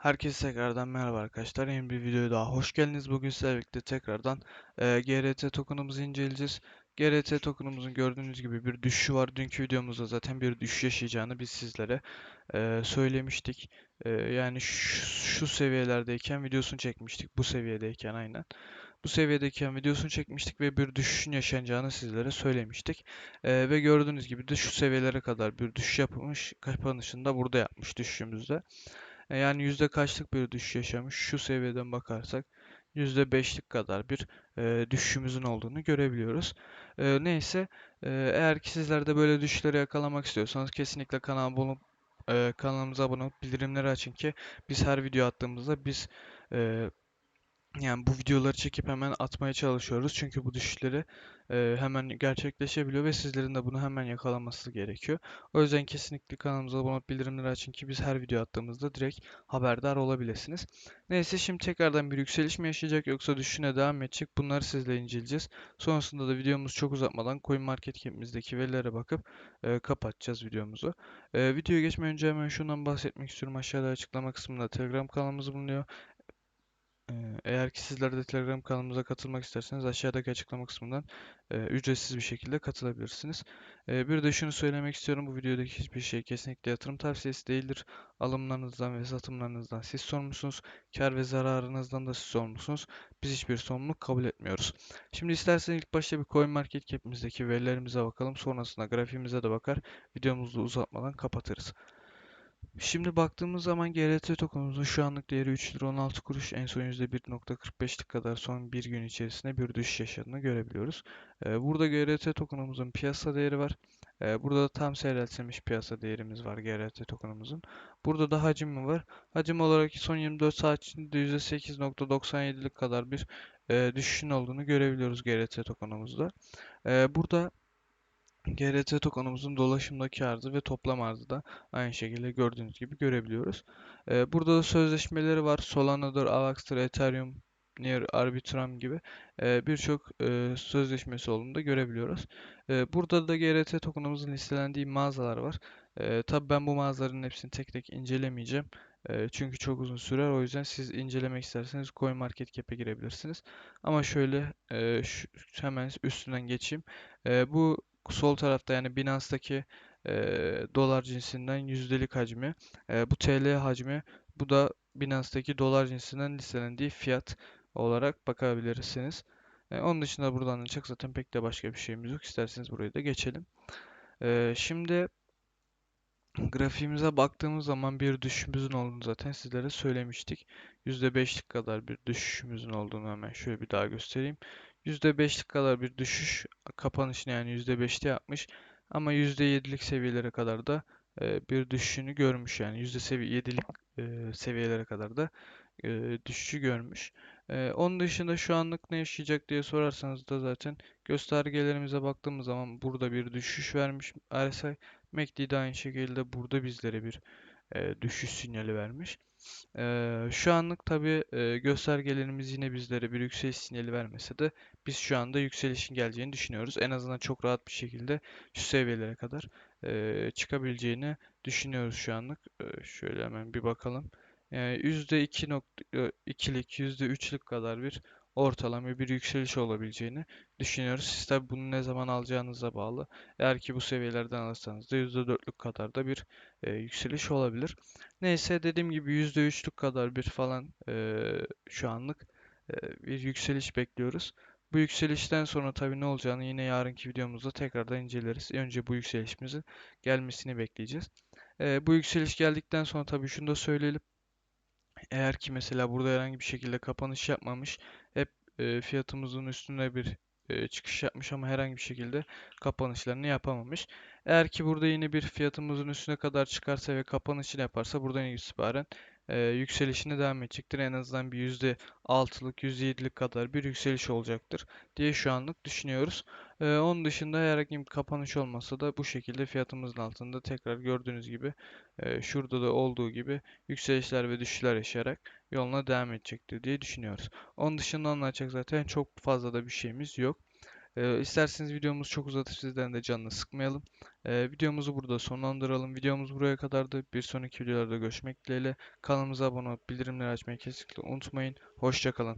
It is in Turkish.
Herkese tekrardan merhaba arkadaşlar. Yeni bir videoya daha hoş geldiniz. Bugün sizlerle birlikte tekrardan e, GRT token'ımızı inceleyeceğiz. GRT token'ımızın gördüğünüz gibi bir düşüşü var. Dünkü videomuzda zaten bir düşüş yaşayacağını biz sizlere e, söylemiştik. E, yani şu, şu seviyelerdeyken videosunu çekmiştik. Bu seviyedeyken aynen. Bu seviyedeyken videosunu çekmiştik ve bir düşüşün yaşanacağını sizlere söylemiştik. E, ve gördüğünüz gibi de şu seviyelere kadar bir düşüş yapılmış. Kapanışını da burada yapmış düşüşümüzde. E, Yani yüzde kaçlık bir düşüş yaşamış şu seviyeden bakarsak yüzde beşlik kadar bir e, düşüşümüzün olduğunu görebiliyoruz. E, neyse e, eğer ki sizler de böyle düşüşleri yakalamak istiyorsanız kesinlikle kanala abone olup e, kanalımıza abone olup bildirimleri açın ki biz her video attığımızda biz e, yani bu videoları çekip hemen atmaya çalışıyoruz. Çünkü bu düşüşleri e, hemen gerçekleşebiliyor ve sizlerin de bunu hemen yakalaması gerekiyor. O yüzden kesinlikle kanalımıza abone olup bildirimleri açın ki biz her video attığımızda direkt haberdar olabilirsiniz. Neyse şimdi tekrardan bir yükseliş mi yaşayacak yoksa düşüşüne devam edecek bunları sizle inceleyeceğiz. Sonrasında da videomuzu çok uzatmadan CoinMarketCap'imizdeki verilere bakıp e, kapatacağız videomuzu. E, videoya geçmeden önce hemen şundan bahsetmek istiyorum. Aşağıda açıklama kısmında Telegram kanalımız bulunuyor. Ee, Eğer ki sizler de Telegram kanalımıza katılmak isterseniz aşağıdaki açıklama kısmından e, ücretsiz bir şekilde katılabilirsiniz. E, bir de şunu söylemek istiyorum. Bu videodaki hiçbir şey kesinlikle yatırım tavsiyesi değildir. Alımlarınızdan ve satımlarınızdan siz sorumlusunuz. Kar ve zararınızdan da siz sorumlusunuz. Biz hiçbir sorumluluk kabul etmiyoruz. Şimdi isterseniz ilk başta bir CoinMarketCap'imizdeki verilerimize bakalım. Sonrasında grafiğimize de bakar. Videomuzu uzatmadan kapatırız. Şimdi baktığımız zaman GRT tokenumuzun şu anlık değeri 3 lira 16 kuruş. En son %1.45'lik kadar son bir gün içerisinde bir düşüş yaşadığını görebiliyoruz. Ee, burada GRT tokenumuzun piyasa değeri var. Ee, burada da tam seyreltilmiş piyasa değerimiz var GRT tokenumuzun. Burada da hacim var? Hacim olarak son 24 saat içinde %8.97'lik kadar bir e, düşüşün olduğunu görebiliyoruz GRT tokenumuzda. Ee, burada GRT tokenımızın dolaşımdaki arzı ve toplam arzı da aynı şekilde gördüğünüz gibi görebiliyoruz. Ee, burada da sözleşmeleri var. Solana'dır, Avax'tır, Ethereum, Near, Arbitrum gibi e, birçok e, sözleşmesi olduğunu da görebiliyoruz. E, burada da GRT tokenımızın listelendiği mağazalar var. E, tabii ben bu mağazaların hepsini tek tek incelemeyeceğim. Çünkü çok uzun sürer. O yüzden siz incelemek isterseniz CoinMarketCap'e girebilirsiniz. Ama şöyle e, şu, hemen üstünden geçeyim. E, bu sol tarafta yani Binance'daki e, dolar cinsinden yüzdelik hacmi. E, bu TL hacmi. Bu da Binance'daki dolar cinsinden listelendiği fiyat olarak bakabilirsiniz. E, onun dışında buradan anlayacak zaten pek de başka bir şeyimiz yok. İsterseniz burayı da geçelim. E, şimdi grafiğimize baktığımız zaman bir düşüşümüzün olduğunu zaten sizlere söylemiştik. %5'lik kadar bir düşüşümüzün olduğunu hemen şöyle bir daha göstereyim. %5'lik kadar bir düşüş kapanışını yani %5'te yapmış ama %7'lik seviyelere kadar da e, bir düşüşünü görmüş yani %7'lik e, seviyelere kadar da e, düşüşü görmüş. E, onun dışında şu anlık ne yaşayacak diye sorarsanız da zaten göstergelerimize baktığımız zaman burada bir düşüş vermiş RSI. MACD de aynı şekilde burada bizlere bir e, düşüş sinyali vermiş. E, şu anlık tabi e, göstergelerimiz yine bizlere bir yükseliş sinyali vermese de biz şu anda yükselişin geleceğini düşünüyoruz. En azından çok rahat bir şekilde şu seviyelere kadar e, çıkabileceğini düşünüyoruz şu anlık. E, şöyle hemen bir bakalım. Yani %2.2'lik, %3'lük kadar bir ortalama bir yükseliş olabileceğini düşünüyoruz. Siz tabi bunu ne zaman alacağınıza bağlı. Eğer ki bu seviyelerden alırsanız da %4'lük kadar da bir e, yükseliş olabilir. Neyse dediğim gibi %3'lük kadar bir falan e, şu anlık e, bir yükseliş bekliyoruz. Bu yükselişten sonra tabii ne olacağını yine yarınki videomuzda tekrardan inceleriz. Önce bu yükselişimizin gelmesini bekleyeceğiz. E, bu yükseliş geldikten sonra tabii şunu da söyleyelim. Eğer ki mesela burada herhangi bir şekilde kapanış yapmamış, hep e, fiyatımızın üstünde bir e, çıkış yapmış ama herhangi bir şekilde kapanışlarını yapamamış. Eğer ki burada yine bir fiyatımızın üstüne kadar çıkarsa ve kapanışını yaparsa buradan itibaren e, yükselişine devam edecektir. En azından bir %6'lık, %7'lik kadar bir yükseliş olacaktır diye şu anlık düşünüyoruz. E, onun dışında herhangi bir kapanış olmasa da bu şekilde fiyatımızın altında tekrar gördüğünüz gibi e, şurada da olduğu gibi yükselişler ve düşüşler yaşayarak yoluna devam edecektir diye düşünüyoruz. Onun dışında anlatacak zaten çok fazla da bir şeyimiz yok. E, isterseniz videomuz çok uzatıp sizlerin de canını sıkmayalım. E, videomuzu burada sonlandıralım. Videomuz buraya kadardı. Bir sonraki videolarda görüşmek dileğiyle. Kanalımıza abone olup bildirimleri açmayı kesinlikle unutmayın. Hoşça kalın.